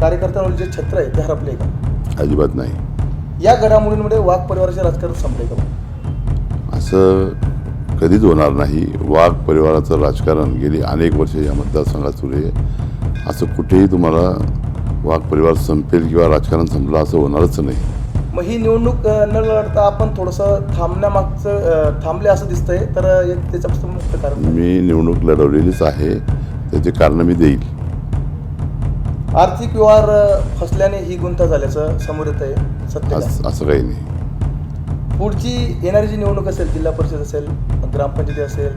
कार्यकर्त्यांवर जे छत्र आहे ते हरपले का? अजिबात नाही. या घडामोडींमुळे वाघ परिवाराचे राजकारण संपले का? असं कधीच होणार नाही. वाघ परिवाराचं राजकारण गेली अनेक वर्ष या मतदारसंघात सुरू आहे. असं कुठेही तुम्हाला वाघ परिवार संपेल किंवा राजकारण संपलं असं होणारच नाही. मग ही निवडणूक अ, न लढता आपण थोडंसं थांबण्यामागचं अ, थांबले असं दिसतंय तर एक त्याच्यापासून मुख्य कारण? मी निवडणूक लढवलेलीच आहे. त्याचे कारण मी देईल. आर्थिक व्यवहार फसल्याने ही गुंता झाल्याचं समोर येत आहे सत्य. का? असं असं काही नाही. पुढची येणारी जी निवडणूक असेल जिल्हा परिषद असेल ग्रामपंचायती असेल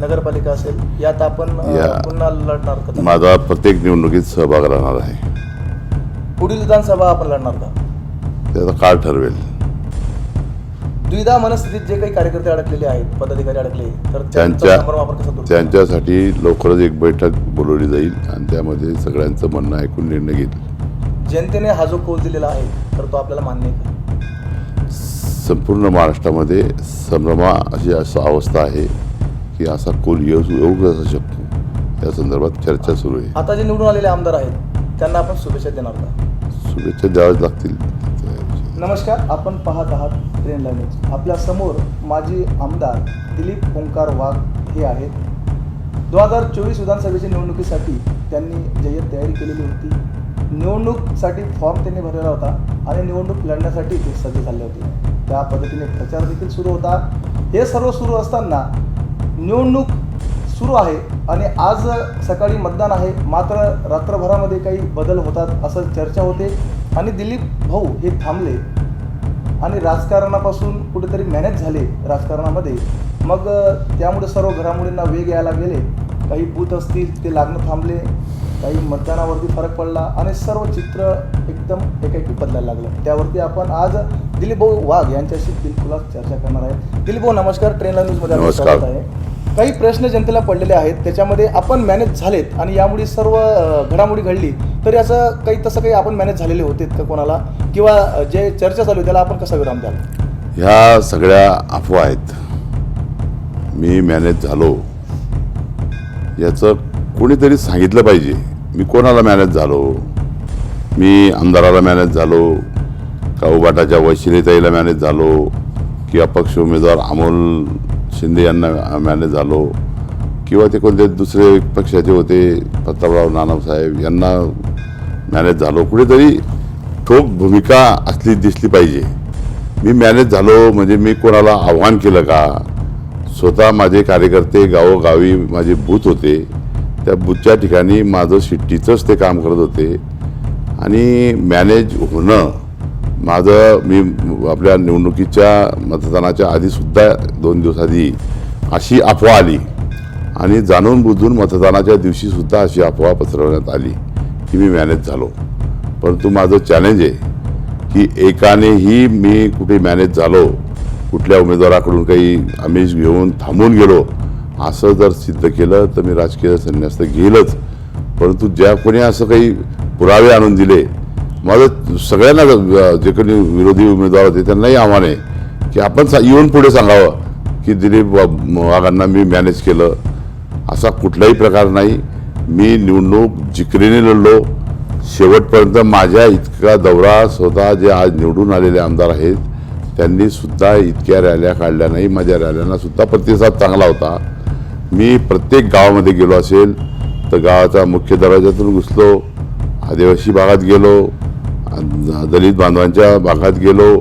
नगरपालिका असेल यात आपण अ, या- पुन्हा लढणार का? माझा प्रत्येक निवडणुकीत सहभाग राहणार आहे. पुढील विधानसभा आपण लढणार का? त्याचा काळ ठरवेल. द्विधा मनस्थितीत जे काही कार्यकर्ते अडकलेले आहेत पदाधिकारी अडकले तर त्यांचा त्यांच्या संभ्रम आपण कसा दूर करू? त्यांच्यासाठी लवकरच एक बैठक बोलवली जाईल आणि त्यामध्ये सगळ्यांचं म्हणणं ऐकून निर्णय घेईल जनतेने हा जो कौल दिलेला आहे तर तो आपल्याला मान्य आहे संपूर्ण महाराष्ट्रामध्ये संभ्रमा अशी असं अवस्था आहे की असा कोल येऊ येऊ कसा शकतो. या संदर्भात चर्चा सुरू आहे. आता जे निवडून आलेले आमदार आहेत त्यांना आपण शुभेच्छा देणार का? शुभेच्छा द्याव्याच लागतील. नमस्कार आपण पाहत आहात ट्रेन लाईन्स आपल्यासमोर माजी आमदार दिलीप ओंकार वाघ हे आहेत. दोन हजार चोवीस विधानसभेच्या निवडणुकीसाठी त्यांनी जय्यत तयारी केलेली होती. निवडणूकसाठी फॉर्म त्यांनी भरलेला होता आणि निवडणूक लढण्यासाठी ते सज्ज झाले होते. त्या पद्धतीने प्रचार देखील सुरू होता. हे सर्व सुरू असताना निवडणूक सुरू आहे आणि आज सकाळी मतदान आहे. मात्र रात्रभरामध्ये काही बदल होतात असं चर्चा होते आणि दिलीप भाऊ हे थांबले आणि राजकारणापासून कुठेतरी मॅनेज झाले राजकारणामध्ये. मग त्यामुळे सर्व घडामोडींना वेग यायला गेले काही बूथ असतील ते लागणं थांबले. काही मतदानावरती फरक पडला आणि सर्व चित्र एकदम एकाएकी बदलायला लागलं. त्यावरती आपण आज दिलीप भाऊ वाघ यांच्याशी बिलकुलच चर्चा करणार आहे. दिलीप भाऊ नमस्कार. ट्रेन न्यूजमध्ये. स्वागत आहे. काही प्रश्न जनतेला पडलेले आहेत. त्याच्यामध्ये आपण मॅनेज झालेत आणि यामुळे सर्व घडामोडी घडली. तर याचं काही तसं काही आपण मॅनेज झालेले होते का कोणाला? किंवा जे चर्चा चालू आहे त्याला आपण कसा विराम द्याल? ह्या सगळ्या अफवा आहेत. मी मॅनेज झालो. याचं कोणीतरी सांगितलं पाहिजे. मी कोणाला मॅनेज झालो? मी आमदाराला मॅनेज झालो? का उबाटाच्या वैशिलीताईला मॅनेज झालो? की अपक्ष उमेदवार अमोल शिंदे यांना मॅनेज झालो? किंवा ते कोणते दुसरे पक्षाचे होते? प्रतापराव नानासाहेब यांना मॅनेज झालो? कुठेतरी ठोक भूमिका असली दिसली पाहिजे. मी मॅनेज झालो म्हणजे मी कोणाला आव्हान केलं का? स्वतः माझे कार्यकर्ते गावोगावी माझे बूथ होते. त्या बूथच्या ठिकाणी माझं शिट्टीचंच ते काम करत होते. आणि मॅनेज होणं माझं मी आपल्या निवडणुकीच्या मतदानाच्या आधीसुद्धा दोन दिवस आधी अशी अफवा आली. आणि जाणून बुजून मतदानाच्या दिवशीसुद्धा अशी अफवा पसरवण्यात आली की मी मॅनेज झालो. परंतु माझं चॅलेंज आहे की एकानेही मी कुठे मॅनेज झालो कुठल्या उमेदवाराकडून काही आमिष घेऊन थांबून गेलो असं जर सिद्ध केलं तर मी राजकीय संन्यास तर घेईलच. परंतु ज्या कोणी असं काही पुरावे आणून दिले माझं सगळ्यांना जे कोणी विरोधी उमेदवार होते त्यांनाही आव्हान आहे की आपण सा- येऊन पुढे सांगावं की दिलीप वाघांना मी मॅनेज केलं. असा कुठलाही प्रकार नाही. मी निवडणूक जिकरीने लढलो. शेवटपर्यंत माझ्या इतका दौरा स्वतः जे आज निवडून आलेले आमदार आहेत त्यांनी सुद्धा इतक्या रॅल्या काढल्या नाही. माझ्या रॅल्यांना सुद्धा प्रतिसाद चांगला होता. मी प्रत्येक गावामध्ये गेलो असेल तर गावाचा मुख्य दरवाज्यातून घुसलो आदिवासी भागात गेलो दलित बांधवांच्या भागात गेलो.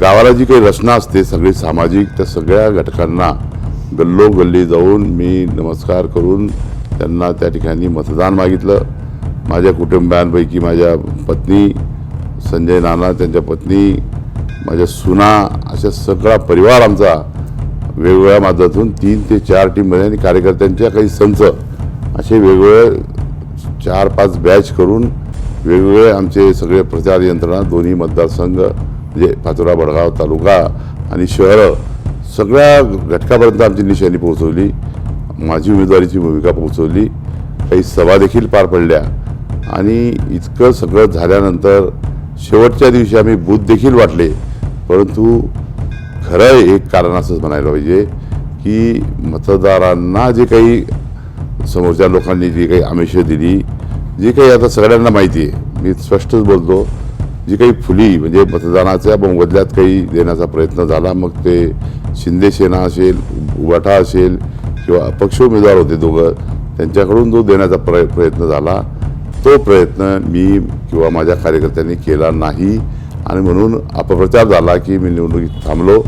गावाला जी काही रचना असते सगळी सामाजिक त्या सगळ्या घटकांना गल्लोगल्ली जाऊन मी नमस्कार करून त्यांना त्या ठिकाणी मतदान मागितलं. माझ्या कुटुंबियांपैकी माझ्या पत्नी संजय नाना त्यांच्या पत्नी माझ्या सुना अशा सगळा परिवार आमचा वेगवेगळ्या माध्यमातून तीन ते चार टीममध्ये आणि कार्यकर्त्यांच्या काही संच असे वेगवेगळे चार पाच बॅच करून वेगवेगळे आमचे सगळे प्रचार यंत्रणा दोन्ही मतदारसंघ म्हणजे पाचोरा बडगाव तालुका आणि शहरं सगळ्या घटकापर्यंत आमची निशाणी पोहोचवली. माझी उमेदवारीची भूमिका पोहोचवली. काही सभा देखील पार पडल्या. आणि इतकं सगळं झाल्यानंतर शेवटच्या दिवशी आम्ही बूथ देखील वाटले. परंतु खरं एक कारण असंच म्हणायला पाहिजे की मतदारांना जे काही समोरच्या लोकांनी जी काही आमिष दिली जी काही आता सगळ्यांना माहिती आहे मी स्पष्टच बोलतो जी काही फुली म्हणजे मतदानाच्या मोबदल्यात काही देण्याचा प्रयत्न झाला मग ते शिंदे सेना असेल उबाठा असेल किंवा अपक्ष उमेदवार होते दोघं त्यांच्याकडून जो देण्याचा प्रय प्रयत्न झाला तो प्रयत्न मी किंवा माझ्या कार्यकर्त्यांनी केला नाही. आणि म्हणून अपप्रचार झाला की मी निवडणुकीत थांबलो.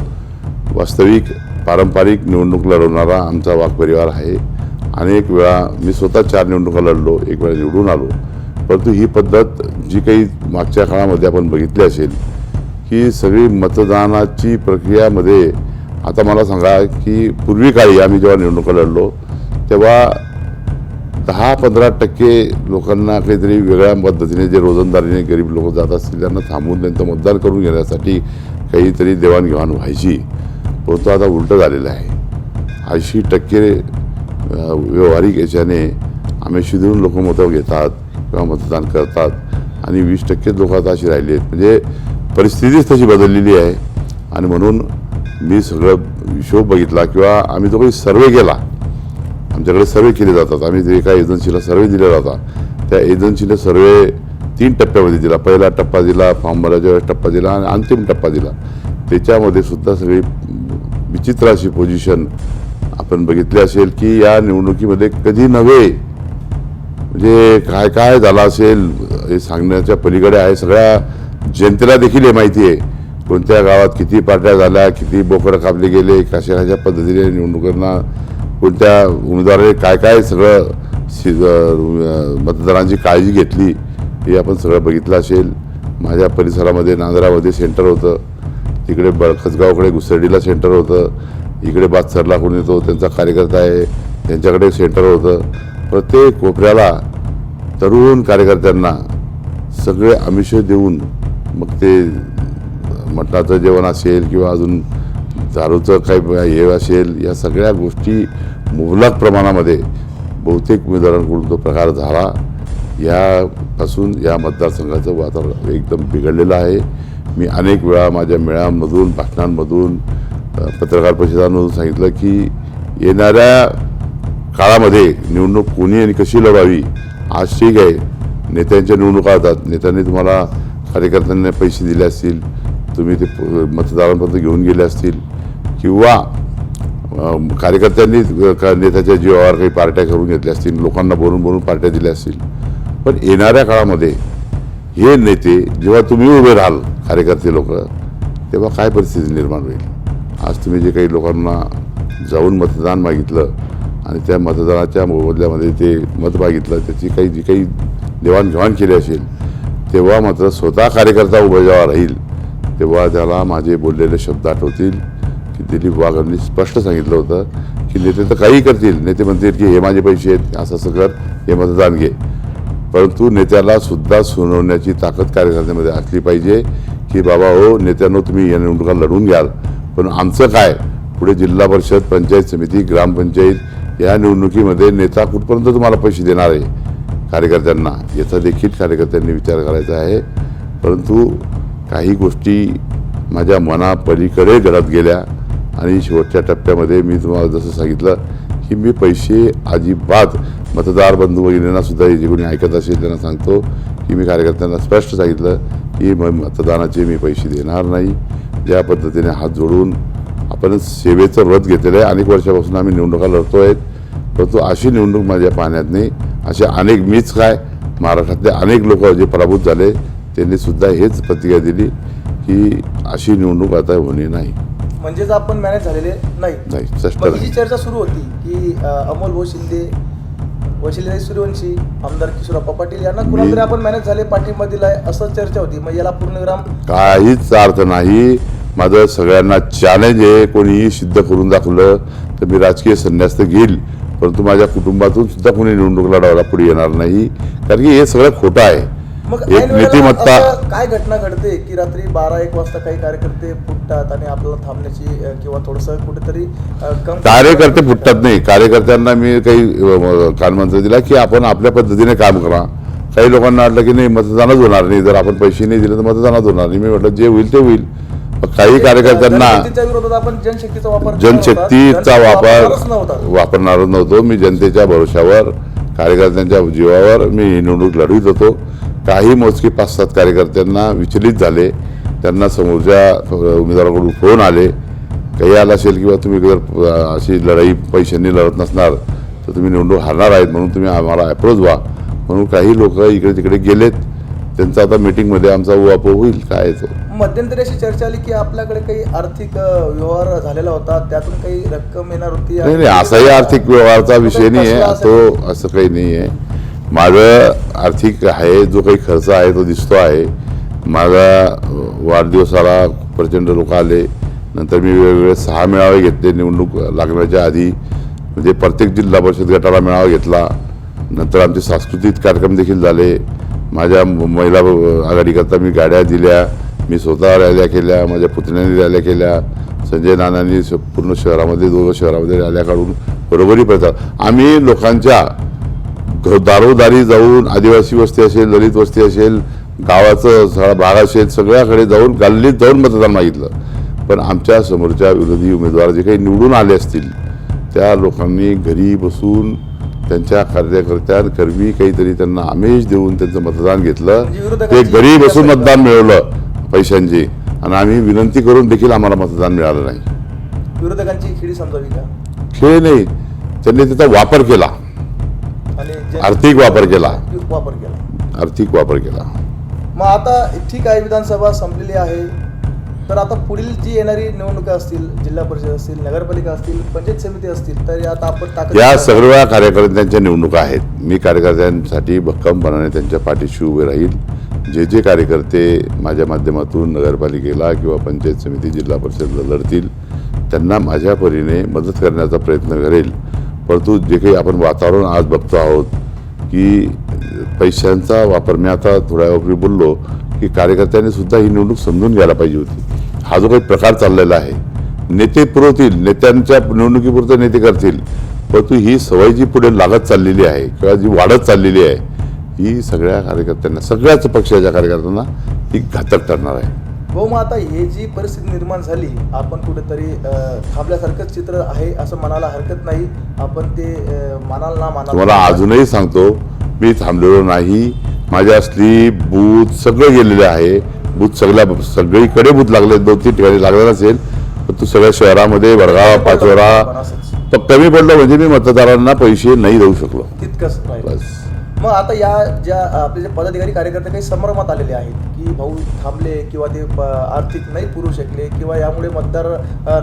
वास्तविक पारंपरिक निवडणूक लढवणारा आमचा वाघपरिवार आहे. अनेक वेळा मी स्वतः चार निवडणुका लढलो एक वेळा निवडून आलो. परंतु ही पद्धत जी काही मागच्या काळामध्ये आपण बघितली असेल की सगळी मतदानाची प्रक्रियामध्ये आता मला सांगा की पूर्वी काळी आम्ही जेव्हा निवडणुका लढलो तेव्हा दहा पंधरा टक्के लोकांना काहीतरी वेगळ्या पद्धतीने जे रोजंदारीने गरीब लोक जात असतील त्यांना थांबवून त्यांचं मतदान करून घेण्यासाठी काहीतरी देवाणघेवाण व्हायची. परंतु आता उलटं झालेलं आहे. ऐंशी टक्के व्यवहारिक व्यावहारिक याच्याने आम्ही देऊन लोक मतं घेतात किंवा मतदान करतात आणि वीस टक्के लोक आता अशी राहिली आहेत. म्हणजे परिस्थितीच तशी बदललेली आहे. आणि म्हणून मी सगळं हिशोब बघितला किंवा आम्ही जो काही सर्वे केला आमच्याकडे सर्वे केले जातात. आम्ही जे एका एजन्सीला सर्वे दिला जाता त्या एजन्सीने सर्वे तीन टप्प्यामध्ये दिला. पहिला टप्पा दिला फॉर्म भरायच्या वेळेस टप्पा दिला आणि अंतिम टप्पा दिला. त्याच्यामध्ये सुद्धा सगळी विचित्र अशी पोझिशन आपण बघितली असेल की या निवडणुकीमध्ये कधी नव्हे. म्हणजे काय काय झालं असेल हे सांगण्याच्या पलीकडे आहे. सगळ्या जनतेला देखील हे माहिती आहे. कोणत्या गावात किती पार्ट्या झाल्या किती बोकडं कापले गेले कशा कशा पद्धतीने निवडणुकांना कोणत्या उमेदवाराने काय काय सगळं शि- मतदारांची काळजी घेतली हे आपण सगळं बघितलं असेल. माझ्या परिसरामध्ये नांदरामध्ये सेंटर होतं. तिकडे ब घुसर्डीला सेंटर होतं. इकडे बादसरला कोण येतो त्यांचा कार्यकर्ता आहे. त्यांच्याकडे सेंटर होतं. प्रत्येक कोपऱ्याला तरुण कार्यकर्त्यांना सगळे आमिष देऊन मग ते मटणाचं जेवण असेल किंवा अजून दारूचं काही हे असेल या सगळ्या गोष्टी मुबलक प्रमाणामध्ये बहुतेक उमेदवारांकडून तो प्रकार झाला. यापासून या मतदारसंघाचं वातावरण एकदम बिघडलेलं आहे. मी अनेक वेळा माझ्या मेळ्यांमधून भाषणांमधून पत्रकार परिषदांमधून सांगितलं की येणाऱ्या काळामध्ये निवडणूक कोणी आणि कशी लढावी आज ठीक आहे. नेत्यांच्या निवडणुका होतात. नेत्यांनी तुम्हाला कार्यकर्त्यांना पैसे दिले असतील तुम्ही ते प- मतदारांपर्यंत घेऊन गेले असतील. किंवा कार्यकर्त्यांनी नेत्याच्या जीवावर काही पार्ट्या करून घेतल्या असतील लोकांना बोलून बोलून पार्ट्या दिल्या असतील. पण येणाऱ्या काळामध्ये हे नेते जेव्हा तुम्ही उभे राहाल कार्यकर्ते लोक तेव्हा काय परिस्थिती निर्माण होईल? आज तुम्ही जे काही लोकांना जाऊन मतदान मागितलं आणि त्या मतदानाच्या मोबदल्यामध्ये ते मत मागितलं त्याची काही जी काही देवाणघेवाण केली असेल तेव्हा मात्र स्वतः कार्यकर्ता उभा जेव्हा राहील तेव्हा त्याला माझे बोललेले शब्द आठवतील. की दिलीप वाघांनी स्पष्ट सांगितलं होतं की नेते तर काही करतील. नेते म्हणतील की हे माझे पैसे आहेत असं असं कर हे मतदान घे. परंतु नेत्याला सुद्धा सुनावण्याची ताकद कार्यकर्त्यामध्ये असली पाहिजे की बाबा हो नेत्यांनो तुम्ही या निवडणुका लढून घ्याल. पण आमचं काय? पुढे जिल्हा परिषद पंचायत समिती ग्रामपंचायत या निवडणुकीमध्ये नेता कुठपर्यंत तुम्हाला पैसे देणार आहे? कार्यकर्त्यांना. याचा देखील कार्यकर्त्यांनी विचार करायचा आहे. परंतु काही गोष्टी माझ्या मनापलीकडे घडत गेल्या. आणि शेवटच्या टप्प्यामध्ये मी तुम्हाला जसं सांगितलं की मी पैसे अजिबात मतदार बंधू वगैरेंना सुद्धा जे कोणी ऐकत असेल त्यांना सांगतो की मी कार्यकर्त्यांना स्पष्ट सांगितलं की मग मतदानाचे मी पैसे देणार नाही. ज्या पद्धतीने हात जोडून आपण सेवेचं व्रत घेतलेलं आहे. अनेक वर्षापासून आम्ही निवडणुका लढतो आहेत परंतु अशी निवडणूक माझ्या पाहण्यात नाही. असे अनेक मीच काय महाराष्ट्रातले अनेक लोक जे पराभूत झाले त्यांनी सुद्धा हेच प्रतिक्रिया दिली की अशी निवडणूक आता होणे नाही. म्हणजेच आपण मॅनेज झालेले नाही. मग ही जी चर्चा सुरू होती की अमोल भाऊ शिंदे वशिले सूर्यवंशी आमदार किशोरप्पा पाटील यांना कुणाला तरी आपण मॅनेज झाले पाठिंबा दिलाय असं चर्चा होती. मग याला पूर्णविराम काहीच अर्थ नाही. माझं सगळ्यांना चॅलेंज आहे कोणीही सिद्ध करून दाखवलं तर मी राजकीय संन्यास तर घेईल. परंतु माझ्या कुटुंबातून सुद्धा कोणी निवडणूक लढवायला पुढे येणार नाही. कारण की हे सगळं खोटं आहे. मग एक नीतिमत्ता काय घटना घडते? की रात्री बारा एक वाजता काही कार्यकर्ते फुटतात आणि आपल्याला थांबण्याची किंवा थोडस कुठेतरी कार्यकर्ते फुटतात नाही. कार्यकर्त्यांना मी काही कानमंत्र दिला की आपण आपल्या पद्धतीने काम करा. काही लोकांना वाटलं की नाही मतदानच होणार नाही. जर आपण पैसे नाही दिले तर मतदानच होणार नाही. मी म्हटलं जे होईल ते होईल. काही कार्यकर्त्यांना जनशक्तीचा वापर केला होता. जनशक्तीचा जनशक्ती वापर वापरणारच नव्हता. वापरणारच नव्हतो. मी जनतेच्या भरोशावर कार्यकर्त्यांच्या जीवावर मी ही निवडणूक लढवित होतो. काही मोजके पाच सात कार्यकर्त्यांना विचलित झाले. त्यांना समोरच्या उमेदवाराकडून फोन आले. काही आला असेल किंवा तुम्ही जर अशी लढाई पैशांनी लढत नसणार तर तुम्ही निवडणूक हारणार आहेत म्हणून तुम्ही आम्हाला अप्रोच व्हा. म्हणून काही लोक इकडे तिकडे गेलेत. त्यांचा आता मीटिंगमध्ये आमचा उहापोह होईल. काय आहे तो? मध्यंतरी अशी चर्चा आली की आपल्याकडे काही आर्थिक व्यवहार झालेला होता. त्यातून काही रक्कम येणार होती. नाही नाही असाही आर्थिक व्यवहाराचा विषय नाही आहे तो असं काही नाही आहे माझं आर्थिक आहे जो काही खर्च आहे तो दिसतो आहे. माझा वाढदिवसाला प्रचंड लोक आले. नंतर मी वेगवेगळे सहा मेळावे घेतले निवडणूक लागण्याच्या आधी. म्हणजे प्रत्येक जिल्हा परिषद गटाला मेळावा घेतला. नंतर आमचे सांस्कृतिक कार्यक्रम देखील झाले. माझ्या म- महिला आघाडीकरता मी गाड्या दिल्या. मी स्वतः रॅल्या केल्या माझ्या पुतण्यांनी रॅल्या केल्या. संजय नानांनी पूर्ण शहरामध्ये दोघं शहरामध्ये रॅल्या काढून बरोबरी प्रचार आम्ही लोकांच्या घ- दारोदारी जाऊन आदिवासी वस्ती असेल दलित वस्ती असेल गावाचं भाग असेल सगळ्याकडे जाऊन गल्लीत जाऊन मतदान मागितलं. पण आमच्या समोरच्या विरोधी उमेदवार जे काही निवडून आले असतील त्या लोकांनी घरी बसून त्यांच्या कार्यकर्त्यांकरवी काहीतरी त्यांना आमेश देऊन त्यांचं मतदान घेतलं. म्हणजे ते घरी बसून मतदान मिळवलं पैशांची. आणि आम्ही विनंती करून देखील आम्हाला मतदान मिळालं नाही. विरोधकांची खिडी समजावी का? खेळ नाही. त्यांनी त्याचा वापर केला. आर्थिक वापर केला. वापर केला. आर्थिक वापर केला. मग आता ठीक आहे विधानसभा संपलेली आहे. तर आता पुढील जी येणारी निवडणुका असतील जिल्हा परिषद असतील नगरपालिका असतील पंचायत समिती असतील तर आता आपण या सर्व कार्यकर्त्यांच्या निवडणुका आहेत. मी कार्यकर्त्यांसाठी भक्कमपणाने त्यांच्या पाठीशी उभे राहील. जे जे कार्यकर्ते माझ्या माध्यमातून नगरपालिकेला किंवा पंचायत समिती जिल्हा परिषदला लढतील त्यांना माझ्या परीने मदत करण्याचा प्रयत्न करेल. परंतु जे काही आपण वातावरण आज बघतो आहोत की पैशांचा वापर मी आता थोड्या वेळपूर्वी बोललो की कार्यकर्त्यांनी सुद्धा ही निवडणूक समजून घ्यायला पाहिजे होती. हा जो काही प्रकार चाललेला आहे नेते पुरवतील नेत्यांच्या निवडणुकीपुरते नेते करतील परंतु ही सवय जी पुढे लागत चाललेली आहे किंवा जी वाढत चाललेली आहे ही सगळ्या कार्यकर्त्यांना सगळ्याच पक्षाच्या कार्यकर्त्यांना ती घातक ठरणार आहे. हो मग आता हे जी परिस्थिती निर्माण झाली आपण कुठेतरी थांबल्यासारखंच चित्र आहे असं म्हणायला हरकत नाही आपण ते मानाल ना मानाल तुम्हाला अजूनही सांगतो मी थांबलेलो नाही माझ्या असली बूथ सगळं गेलेले आहे बूथ सगळ्या सगळीकडे बूथ लागले दोन तीन ठिकाणी लागले नसेल पण तू सगळ्या शहरामध्ये वडगाव पाचोरा कमी पडलं म्हणजे मी मतदारांना पैसे नाही देऊ शकलो तितकंच बस मग आता या ज्या आपले जे पदाधिकारी कार्यकर्ते काही संभ्रमात आलेले आहेत की भाऊ थांबले किंवा ते आर्थिक नाही पुरू शकले किंवा यामुळे मतदार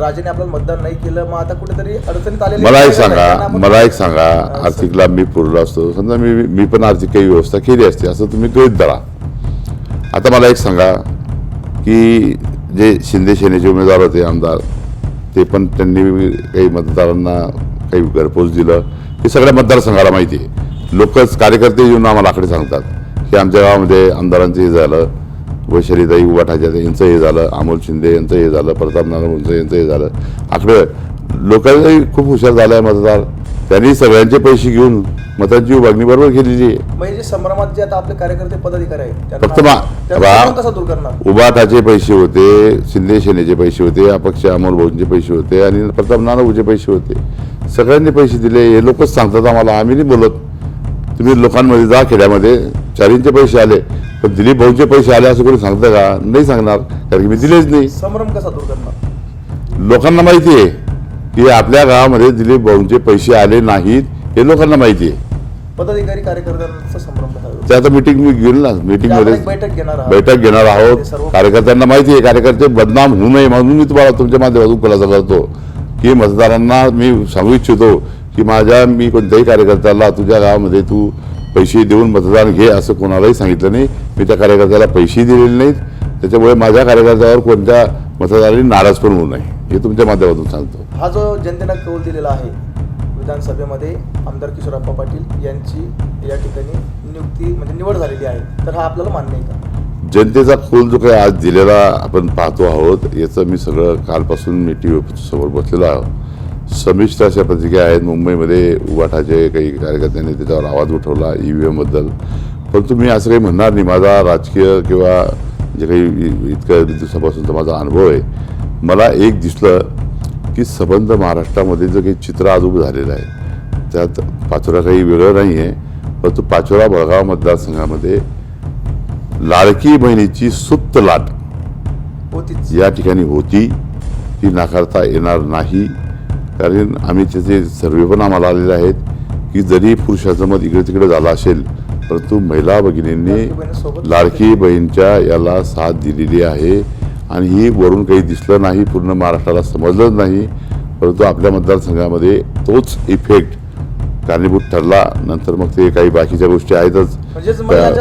राजाने आपल्याला मतदान नाही केलं मग आता कुठेतरी अडचणीत आलेले मला एक सांगा मला एक सांगा अं, आर्थिकला मी पुरलो असतो. समजा मी मी पण आर्थिक काही व्यवस्था केली असते असं तुम्ही गृहित धरा. आता मला एक सांगा की जे शिंदे सेनेचे उमेदवार होते आमदार ते पण त्यांनी काही मतदारांना काही घरपोच दिलं. हे सगळ्या मतदारसंघाला माहिती आहे. लोकच कार्यकर्ते येऊन आम्हाला आकडे सांगतात की आमच्या गावामध्ये आमदारांचं हे झालं वैशालीताई उबाठाच्या यांचं हे झालं अमोल शिंदे यांचं हे झालं प्रताप नारायण यांचं हे झालं. आकडे लोकांचाही खूप हुशार झाला आहे मतदार. त्यांनी सगळ्यांचे पैसे घेऊन मतांची विभागणी बरोबर केलेली आहे. संभ्रमात जे आता आपले कार्यकर्ते पदाधिकारी आहेत फक्त मा- उबाटाचे पैसे होते शिंदे सेनेचे पैसे होते अपक्ष अमोल भाऊंचे पैसे होते आणि प्रताप नानाभाऊचे पैसे होते. सगळ्यांनी पैसे दिले हे लोकच सांगतात आम्हाला आम्ही नाही बोलत. तुम्ही लोकांमध्ये जा खेड्यामध्ये. चारींचे पैसे आले पण दिलीप भाऊचे पैसे आले असं कोणी सांगतं का? नाही सांगणार कारण की मी दिलेच नाही. संभ्रम कसा दूर करणार? लोकांना माहिती आहे की आपल्या गावामध्ये दिलीप भाऊंचे पैसे आले नाहीत हे लोकांना माहिती आहे. पदाधिकारी कार्यकर्त्यांचा संभ्रम कसा दूर मिटिंग मी घेईल ना मीटिंग आपण मध्ये एक बैठक घेणार आहोत. बैठक घेणार आहोत. सर्व- कार्यकर्त्यांना माहिती आहे कार्यकर्ते बदनाम होऊ नये म्हणून मी तुम्हाला तुमच्या माध्यमातून खुलासा करतो. की मतदारांना मी सांगू इच्छितो की माझ्या मी कोणत्याही कार्यकर्त्याला तुझ्या गावामध्ये तू पैसे देऊन मतदान घे असं कोणालाही सांगितलं नाही. मी त्या कार्यकर्त्याला पैसे दिलेले नाहीत. त्याच्यामुळे माझ्या कार्यकर्त्यावर कोणत्या मतदारांनी नाराज पण होऊ नये हे तुमच्या माध्यमातून सांगतो. हा जो जनतेनं कौल दिलेला आहे विधानसभेमध्ये आमदार किशोरप्पा पाटील यांची या ठिकाणी नियुक्ती म्हणजे निवड झालेली आहे. तर हा आपल्याला मान्य आहे का? जनतेचा खोल जो काही आज दिलेला आपण पाहतो आहोत याचं मी सगळं कालपासून मी टी व्ही समोर बसलेलो आहोत संमिश्र अशा प्रतिक्रिया आहेत. मुंबईमध्ये उबाठाचे काही कार्यकर्त्यांनी त्याच्यावर आवाज उठवला ई व्ही एमबद्दल परंतु मी असं काही म्हणणार नाही. माझा राजकीय किंवा जे काही इतक्या दिवसापासूनचा माझा अनुभव आहे. मला एक दिसलं की संबंध महाराष्ट्रामध्ये जे काही चित्र आज उभं झालेलं आहे त्यात पाचोरा काही वेगळं नाही आहे. परंतु पाचोरा बळगाव मतदारसंघामध्ये लाडकी बहिणीची सुप्त लाट या ठिकाणी होती. ती नाकारता येणार नाही. कारण आम्ही त्याचे सर्वे पण आम्हाला आलेले आहेत की जरी पुरुषाचं मत इकडे तिकडे झालं असेल परंतु महिला भगिनींनी लाडकी बहीणच्या याला साथ दिलेली आहे. आणि ही वरून काही दिसलं नाही पूर्ण महाराष्ट्राला समजलंच नाही परंतु आपल्या मतदारसंघामध्ये तोच इफेक्ट कारणीभूत ठरला. नंतर मग ते काही बाकीच्या गोष्टी आहेतच.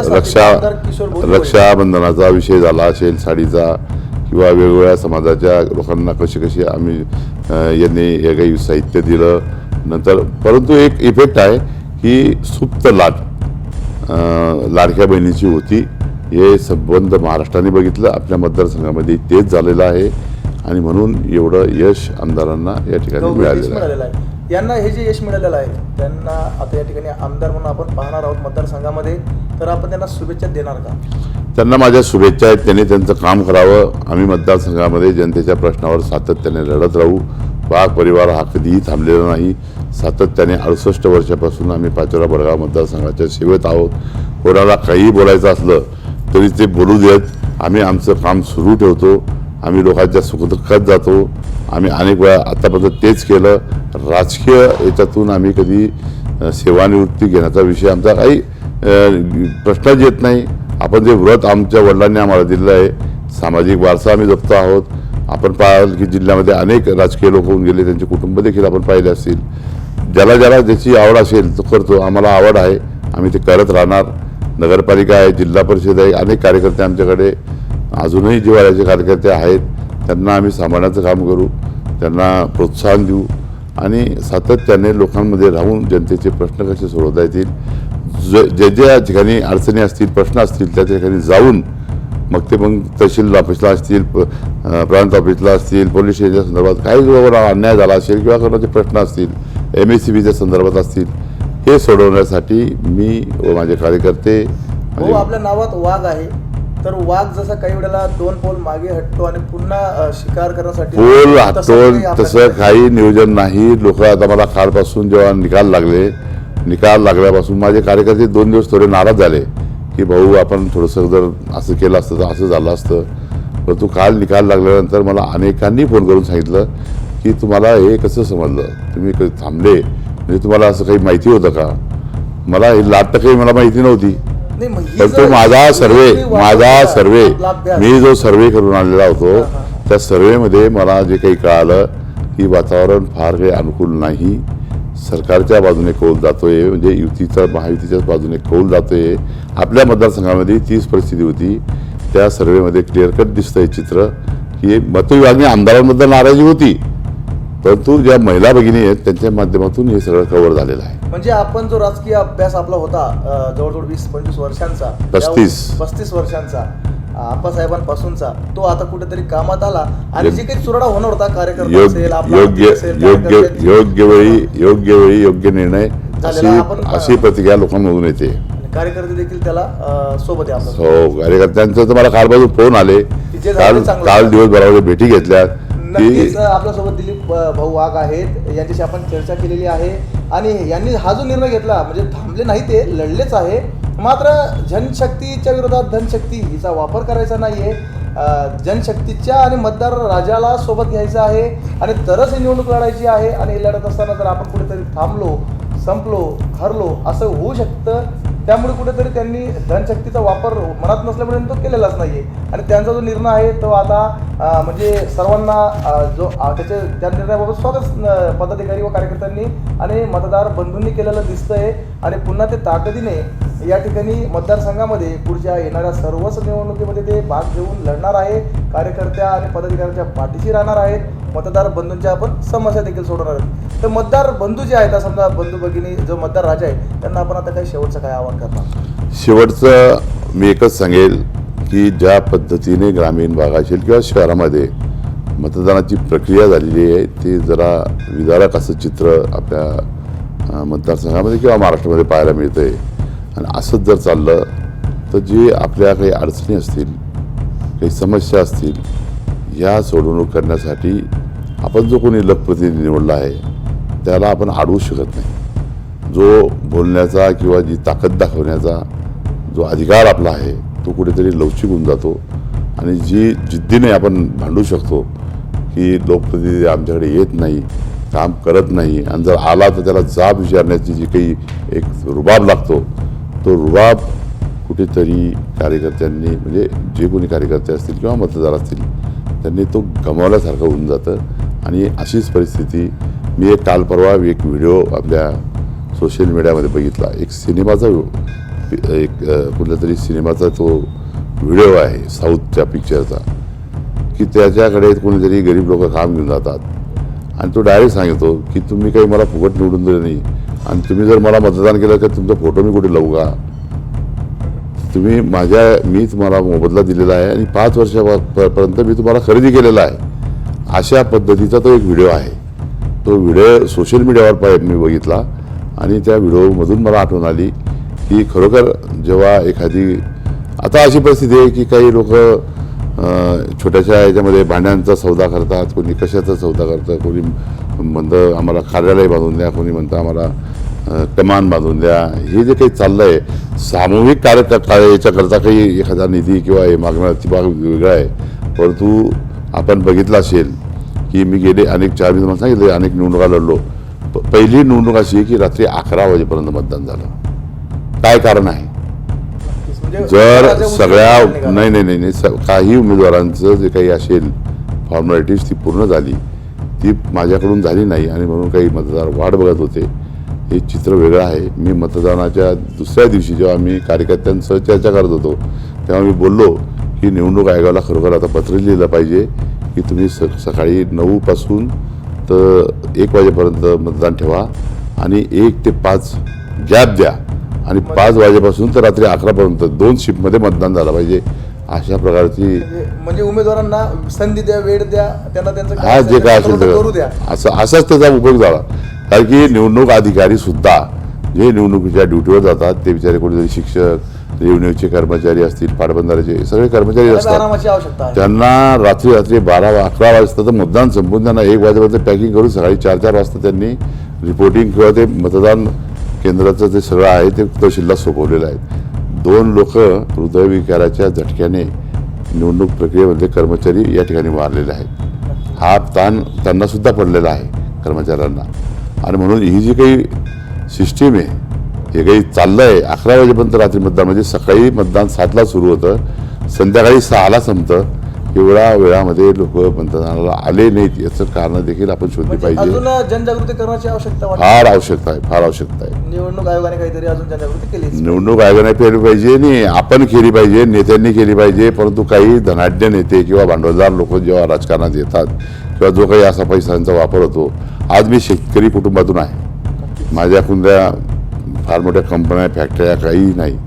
रक्षा. रक्षाबंधनाचा विषय झाला असेल साडीचा किंवा वेगवेगळ्या समाजाच्या लोकांना कशी कशी आम्ही यांनी हे काही साहित्य दिलं नंतर परंतु एक इफेक्ट आहे की सुप्त लाट लाडक्या बहिणीची होती. हे संबंध महाराष्ट्राने बघितलं आपल्या मतदारसंघामध्ये तेच झालेलं आहे. आणि म्हणून एवढं यश आमदारांना या ठिकाणी मिळालेलं आहे. यांना हे जे यश मिळालेलं आहे त्यांना आता या ठिकाणी आमदार म्हणून आपण पाहणार आहोत मतदारसंघामध्ये. तर आपण त्यांना शुभेच्छा देणार का? त्यांना माझ्या शुभेच्छा आहेत. त्यांनी त्यांचं काम करावं. आम्ही मतदारसंघामध्ये जनतेच्या प्रश्नावर सातत्याने लढत राहू. बाग परिवार हा कधीही थांबलेला नाही. सातत्याने अडुसष्ट वर्षापासून आम्ही पाचोरा बडगाव मतदारसंघाच्या सेवेत आहोत. कोणाला काहीही बोलायचं असलं तरी ते बोलू देत. आम्ही आमचं काम सुरू ठेवतो. आम्ही लोकांच्या सुखदुःखात जातो. आम्ही अनेक वेळा आतापर्यंत तेच केलं. राजकीय याच्यातून आम्ही कधी सेवानिवृत्ती घेण्याचा विषय आमचा काही प्रश्नच येत नाही. आपण जे व्रत आमच्या वडिलांनी आम्हाला दिलेलं आहे सामाजिक वारसा आम्ही जपतो आहोत. आपण पाहाल की जिल्ह्यामध्ये अनेक राजकीय लोक होऊन गेले त्यांचे कुटुंब देखील आपण पाहिले असतील. ज्याला ज्याला ज्याची आवड असेल तो करतो. आम्हाला आवड आहे. आम्ही ते करत राहणार. नगरपालिका आहे जिल्हा परिषद आहे अनेक कार्यकर्ते आमच्याकडे अजूनही जिव्हाळ्याचे कार्यकर्ते आहेत. त्यांना आम्ही सांभाळण्याचं काम करू त्यांना प्रोत्साहन देऊ आणि सातत्याने लोकांमध्ये राहून जनतेचे प्रश्न कसे सोडवता येतील जे जे ज्या ठिकाणी अडचणी असतील प्रश्न असतील त्या ठिकाणी जाऊन मग ते मग तहसील ऑफिसला असतील प्रांत ऑफिसला असतील पोलीस स्टेशनच्या संदर्भात काही लोकांना अन्याय झाला असेल किंवा कोणाचे प्रश्न असतील एम एस सी बीच्या संदर्भात असतील हे सोडवण्यासाठी मी व माझे कार्यकर्ते हो आपल्या नावात वाघ आहे. तर वाघ जसा काही वेळेला दोन पोल मागे हटतो आणि पुन्हा शिकार करण्यासाठी पोल तसं हातोल काही आपल्या- तसं काही नियोजन नाही. लोक आता मला कालपासून जेव्हा निकाल लागले निकाल लागल्यापासून माझे कार्यकर्ते दोन दिवस थोडे नाराज झाले की भाऊ आपण थोडंसं जर असं केलं असतं तर असं झालं असतं. परंतु काल निकाल लागल्यानंतर मला अनेकांनी फोन करून सांगितलं की तुम्हाला हे कसं समजलं? तुम्ही थांबले? म्हणजे तुम्हाला असं काही माहिती होतं का? मला ही लाट तर काही मला माहिती नव्हती. पण तो माझा सर्वे माझा सर्वे. मी जो सर्वे करून आलेला होतो त्या सर्वेमध्ये मला जे काही कळालं की वातावरण फार काही अनुकूल नाही. सरकारच्या बाजूने कौल जातोय म्हणजे युतीच्या महायुतीच्याच बाजूने कौल जातोय. आपल्या मतदारसंघामध्ये तीच परिस्थिती होती. त्या सर्वेमध्ये क्लिअर कट दिसतंय चित्र की मतविभागणी आमदारांबद्दल नाराजी होती. परंतु ज्या महिला भगिनी आहेत त्यांच्या माध्यमातून हे सगळं कव्हर झालेलं आहे. म्हणजे आपण जो राजकीय अभ्यास आपला होता अ, जवळजवळ वीस पंचवीस वर्षांचा पस्तीस. त्या- पस्तीस. वर्षांचा आप्पासाहेबांपासूनचा तो आता कुठेतरी कामात आला आणि जे काही चुरडा होणार होता कार्यकर्ता असेल योग्य आपला योग्य असेल, योग्य वेळी योग्य वेळी योग्य निर्णय अशी आपण- अशी प्रतिक्रिया लोकांमधून येते. आणि कार्यकर्ते देखील त्याला अ, सोबत आहे हो कार्यकर्त्यांचं तर मला कालपासून फोन आले. झालं काल चांगलं. काल. दिवसभरामध्ये भेटी घेतल्यात नक्कीच आपल्यासोबत दिलीप अ, भाऊ वाघ आहेत. यांच्याशी आपण चर्चा केलेली आहे. आणि यांनी हा जो निर्णय घेतला म्हणजे थांबले नाही ते लढलेच आहे. मात्र जनशक्तीच्या विरोधात धनशक्ती हिचा वापर करायचा नाहीये. अ, जनशक्तीच्या आणि मतदार राजाला सोबत घ्यायचं आहे. आणि तरच ही निवडणूक लढायची आहे. आणि ही लढत असताना जर आपण कुठेतरी थांबलो संपलो हरलो असं होऊ शकतं. त्यामुळे कुठेतरी त्यांनी धनशक्तीचा वापर मनात नसल्यामुळे तो केलेलाच नाही आहे आणि त्यांचा जो निर्णय आहे तो आता म्हणजे सर्वांना जो त्याचे त्याच्या त्या निर्णयाबाबत स्वागत पदाधिकारी व कार्यकर्त्यांनी आणि मतदार बंधूंनी केलेलं दिसतंय. आणि पुन्हा ते ताकदीने या ठिकाणी मतदारसंघामध्ये पुढच्या येणाऱ्या सर्वच निवडणुकीमध्ये ते भाग घेऊन लढणार आहे. कार्यकर्त्या आणि पदाधिकाऱ्यांच्या पाठीशी राहणार आहेत. मतदार बंधूंच्या आपण समस्या देखील सोडवणार आहेत. तर मतदार बंधू जे आहेत समजा बंधू भगिनी जो मतदार राजा आहे त्यांना आपण आता काही शेवटचं काय आवाहन करणार शेवटचं मी एकच सांगेल की ज्या पद्धतीने ग्रामीण भाग असेल किंवा शहरामध्ये मतदानाची प्रक्रिया झालेली आहे ते जरा विदारक असं चित्र आपल्या मतदारसंघामध्ये किंवा महाराष्ट्रामध्ये पाहायला मिळतं आहे आणि असंच जर चाललं तर जे आपल्या काही अडचणी असतील काही समस्या असतील ह्या सोडवणूक करण्यासाठी आपण जो कोणी लोकप्रतिनिधी निवडला आहे त्याला आपण अडवू शकत नाही. जो बोलण्याचा किंवा जी ताकद दाखवण्याचा जो अधिकार आपला आहे तो कुठेतरी लवचिक होऊन जातो आणि जी जिद्दीने आपण भांडू शकतो की लोकप्रतिनिधी आमच्याकडे येत नाही काम करत नाही आणि जर आला तर त्याला जाब विचारण्याची जी काही एक रुबाब लागतो तो रुबाब कुठेतरी कार्यकर्त्यांनी म्हणजे जे कोणी कार्यकर्ते असतील किंवा मतदार असतील त्यांनी तो गमावल्यासारखं होऊन जातं. आणि अशीच परिस्थिती मी एक काल परवा एक व्हिडिओ आपल्या सोशल मीडियामध्ये बघितला. एक सिनेमाचा एक कुठल्या तरी सिनेमाचा तो व्हिडिओ आहे साऊथच्या पिक्चरचा की त्याच्याकडे कोणीतरी गरीब लोक काम घेऊन जातात. आणि तो डायरेक्ट सांगतो की तुम्ही काही मला फुकट निवडून दिलं नाही. आणि तुम्ही जर मला मतदान केलं तर तुमचा फोटो मी कुठे लावू का? तुम्ही माझ्या मी तुम्हाला मोबदला दिलेला आहे आणि पाच वर्षापर्यंत मी तुम्हाला खरेदी केलेला आहे. अशा पद्धतीचा तो एक व्हिडिओ आहे. तो व्हिडिओ सोशल मीडियावर पाय मी बघितला आणि त्या व्हिडिओमधून मला आठवण आली की खरोखर जेव्हा एखादी आता अशी परिस्थिती आहे की काही लोक छोट्याशा याच्यामध्ये भांड्यांचा सौदा करतात कोणी कशाचा सौदा करतं कोणी म्हणतं आम्हाला कार्यालय बांधून द्या कोणी म्हणतं आम्हाला कमान बांधून द्या. हे जे काही चाललं आहे सामूहिक कार्य कार्य याच्याकरता काही एखादा निधी किंवा हे मागणं ती वेगळा आहे. परंतु आपण बघितलं असेल की मी गेले अनेक चार मी तुम्हाला सांगितले अनेक निवडणुका लढलो. पहिली निवडणूक अशी आहे की रात्री अकरा वाजेपर्यंत मतदान झालं. काय कारण आहे? म्हणजे जर सगळ्या. नाही नाही नाही काही उमेदवारांचं जे काही असेल फॉर्मॅलिटीज ती पूर्ण झाली. ती माझ्याकडून झाली नाही आणि म्हणून काही मतदार वाट बघत होते. हे चित्र वेगळं आहे. मी मतदानाच्या दुसऱ्या दिवशी जेव्हा मी कार्यकर्त्यांसह चर्चा करत होतो तेव्हा मी बोललो की निवडणूक आयोगाला खरोखर आता पत्र लिहिलं पाहिजे. की तुम्ही स सकाळी नऊपासून तर एक वाजेपर्यंत मतदान ठेवा आणि एक ते पाच गॅप द्या. आणि पाच वाजेपासून तर रात्री अकरापर्यंत दोन शिफ्टमध्ये मतदान झालं पाहिजे. अशा प्रकारची म्हणजे म्हणजे उमेदवारांना संधी द्या वेळ द्या त्यांना त्यांचं हा जे काय असेल द्या. असं असाच त्याचा उपयोग झाला. कारण की निवडणूक अधिकारी सुद्धा जे निवडणुकीच्या ड्युटीवर जातात ते बिचारे कोणीतरी शिक्षक रेव्हन्यूचे कर्मचारी असतील पाटबंधाऱ्याचे सगळे कर्मचारी असतात. त्यांना रात्री रात्री बारा अकरा वाजता तर मतदान संपून त्यांना एक वाजेपर्यंत पॅकिंग करून सकाळी चार चार वाजता त्यांनी रिपोर्टिंग किंवा ते मतदान केंद्राचं जे सगळं आहे ते तहसीलला सोपवलेलं आहे. दोन लोक हृदयविकाराच्या झटक्याने निवडणूक प्रक्रियेमध्ये कर्मचारी या ठिकाणी मारलेले आहेत. हा ताण त्यांना सुद्धा पडलेला आहे कर्मचाऱ्यांना. आणि म्हणून ही जी काही सिस्टीम आहे हे काही चाललं आहे अकरा वाजेपर्यंत रात्री मतदान. म्हणजे सकाळी मतदान सातला सुरू होतं. संध्याकाळी सहाला संपतं. एवढ्या वेळामध्ये लोक मतदानाला आले नाहीत. याचं कारण देखील आपण शोधली म्हणजे पाहिजे. जनजागृती करण्याची आवश्यकता फार आवश्यकता आहे. फार आवश्यकता आहे. निवडणूक आयोगाने काहीतरी अजून जनजागृती केली निवडणूक आयोगाने केली पाहिजे आणि आपण केली पाहिजे. नेत्यांनी केली पाहिजे. परंतु काही धनाढ्य नेते किंवा भांडवलदार लोक जेव्हा राजकारणात येतात किंवा जो काही असा पैशांचा वापर होतो. आज मी शेतकरी कुटुंबातून आहे. माझ्या कुंद्या फार मोठ्या कंपन्या फॅक्टऱ्या काही नाही.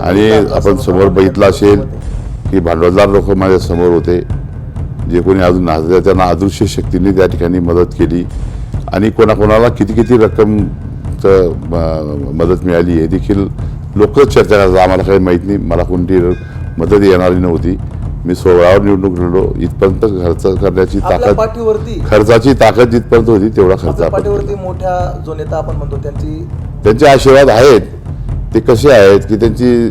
आणि आपण समोर बघितलं असेल की भांडवलदार लोक माझ्यासमोर होते. जे कोणी अजून नाचले त्यांना अदृश्य शक्तीने त्या ठिकाणी मदत केली. आणि कोणाकोणाला किती किती रक्कम मदत मिळाली हे देखील लोक चर्चा करतात. आम्हाला काही माहीत नाही. मला कोणती मदत येणारी नव्हती. मी सोहळ्यावर निवडणूक लढलो. इथपर्यंत खर्च करण्याची ताकद पाठीवरती खर्चाची ताकद जिथपर्यंत होती तेवढा खर्च. पाठीवरती मोठ्या जो नेता आपण म्हणतो त्यांची त्यांचे आशीर्वाद आहेत. ते कसे आहेत? की त्यांची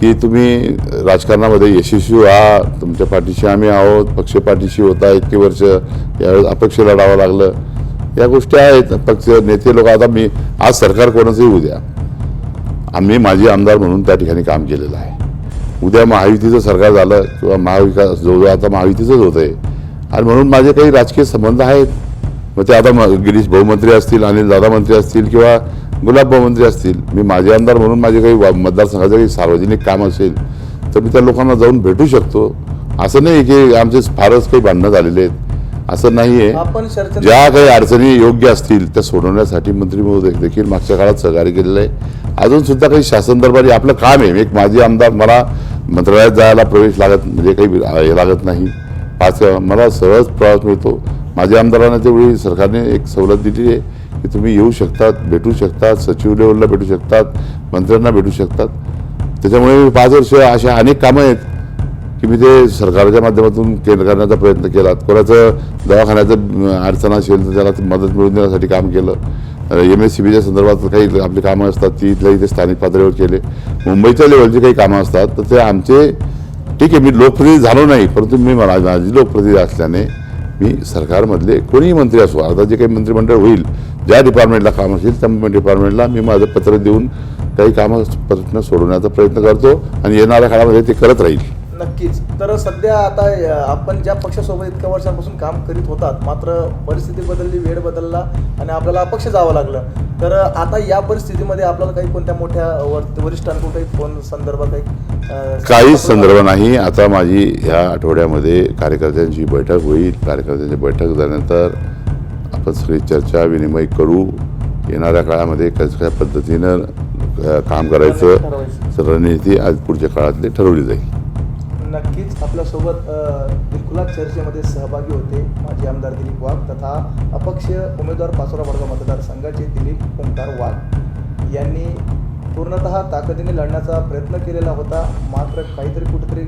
की तुम्ही राजकारणामध्ये यशस्वी व्हा. तुमच्या पाठीशी आम्ही आहोत. पक्ष पाठीशी होता इतके वर्ष यावेळेस अपक्ष लढावं लागलं. या गोष्टी आहेत. पक्ष नेते लोक आता मी आज सरकार कोणाचंही येऊ द्या. आम्ही माजी आमदार म्हणून त्या ठिकाणी काम केलेलं आहे. उद्या महायुतीचं सरकार झालं किंवा महाविकास जवळजवळ आता महायुतीचंच होत आहे आणि म्हणून माझे काही राजकीय संबंध आहेत. मग ते आता म- गिरीश भाऊमंत्री असतील अनिल दादा मंत्री असतील किंवा गुलाब भाऊ मंत्री असतील. मी माझे आमदार म्हणून माझे काही वा- मतदारसंघाचं काही सार्वजनिक काम असेल तर मी त्या लोकांना जाऊन भेटू शकतो. असं नाही की आमचे फारच काही भांडणं झालेले आहेत. असं नाही आहे ज्या काही अडचणी योग्य असतील त्या सोडवण्यासाठी मंत्री महोदय देखील मागच्या काळात सहकार्य केलेलं आहे. अजून सुद्धा काही शासन दरबारी आपलं काम आहे. एक माजी आमदार मला मंत्रालयात जायला प्रवेश लागत म्हणजे काही हे लागत नाही. पाच मला सहज प्रवास मिळतो. माझ्या आमदारांना त्यावेळी सरकारने एक सवलत दिली आहे की तुम्ही येऊ शकतात भेटू शकतात सचिव लेवलला भेटू शकतात मंत्र्यांना भेटू शकतात. त्याच्यामुळे मी पाच वर्ष अशा अनेक कामं आहेत की मी ते सरकारच्या माध्यमातून केंद्र करण्याचा प्रयत्न केला. कोणाचं दवाखान्याचं अडचण असेल तर त्याला मदत मिळवून देण्यासाठी काम केलं. एम एस सी बीच्या संदर्भात काही आपली कामं असतात ती इथल्या इथे स्थानिक पातळीवर केले. मुंबईच्या लेवलची काही कामं असतात तर ते आमचे ठीक आहे मी लोकप्रतिनिधी झालो नाही परंतु मी मला माझी लोकप्रतिनिधी असल्याने मी सरकारमधले कोणीही मंत्री असो आता जे काही मंत्रिमंडळ होईल ज्या डिपार्टमेंटला काम असेल त्या डिपार्टमेंटला मी माझं पत्र देऊन काही कामं प्रश्न सोडवण्याचा प्रयत्न करतो आणि येणाऱ्या काळामध्ये ते करत राहील. नक्कीच. तर सध्या आता आपण ज्या पक्षासोबत इतक्या वर्षांपासून काम करीत होतात मात्र परिस्थिती बदलली वेळ बदलला आणि आपल्याला अपक्ष जावं लागलं. तर आता या परिस्थितीमध्ये आपल्याला काही कोणत्या मोठ्या वर- वरिष्ठांकडून काही फोन संदर्भ काही काहीच संदर्भ नाही. आता माझी ह्या आठवड्यामध्ये कार्यकर्त्यांची बैठक होईल. कार्यकर्त्यांची बैठक झाल्यानंतर आपण सगळी चर्चा विनिमय करू. येणाऱ्या काळामध्ये कशा पद्धतीनं काम करायचं. रणनीती आज पुढच्या काळातली ठरवली जाईल. नक्कीच आपल्यासोबत अ, चर्चेमध्ये सहभागी होते माजी आमदार दिलीप वाघ तथा अपक्ष उमेदवार पाचोरा वर्ग मतदारसंघाचे दिलीप ओंकार वाघ. यांनी पूर्णतः ताकदीने लढण्याचा प्रयत्न केलेला होता. मात्र काहीतरी कुठेतरी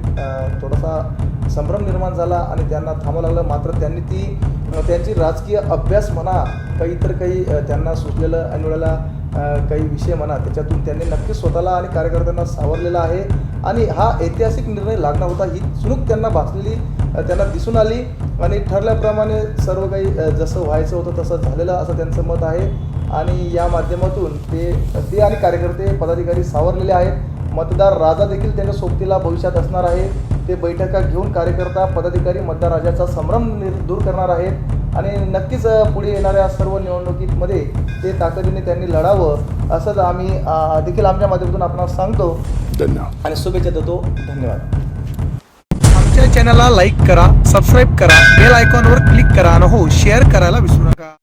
थोडासा संभ्रम निर्माण झाला आणि त्यांना थांबावं लागलं. मात्र त्यांनी ती त्यांची राजकीय अभ्यास म्हणा काही इतर काही त्यांना सुचलेलं ऐन वेळेला काही विषय म्हणा त्याच्यातून त्यांनी नक्कीच स्वतःला आणि कार्यकर्त्यांना सावरलेला आहे. आणि हा ऐतिहासिक निर्णय लागणार होता ही चुणूक त्यांना भासलेली त्यांना दिसून आली. आणि ठरल्याप्रमाणे सर्व काही जसं व्हायचं होतं तसं झालेलं असं त्यांचं मत आहे. आणि या माध्यमातून ते ते आणि कार्यकर्ते पदाधिकारी सावरलेले आहेत. मतदार राजा देखील त्यांच्या सोबतीला भविष्यात असणार आहे. ते बैठका घेऊन कार्यकर्ता पदाधिकारी मतदार राजाचा संभ्रम निर- दूर करणार आहेत. आणि नक्कीच पुढे येणाऱ्या सर्व निवडणुकीमध्ये ते ताकदीने त्यांनी लढावं असंच आम्ही देखील आमच्या माध्यमातून आपणाला सांगतो. धन्यवाद. आणि शुभेच्छा देतो. धन्यवाद. आमच्या चॅनलला लाईक करा सबस्क्राईब करा बेल आयकॉनवर क्लिक करा आणि हो शेअर करायला विसरू नका.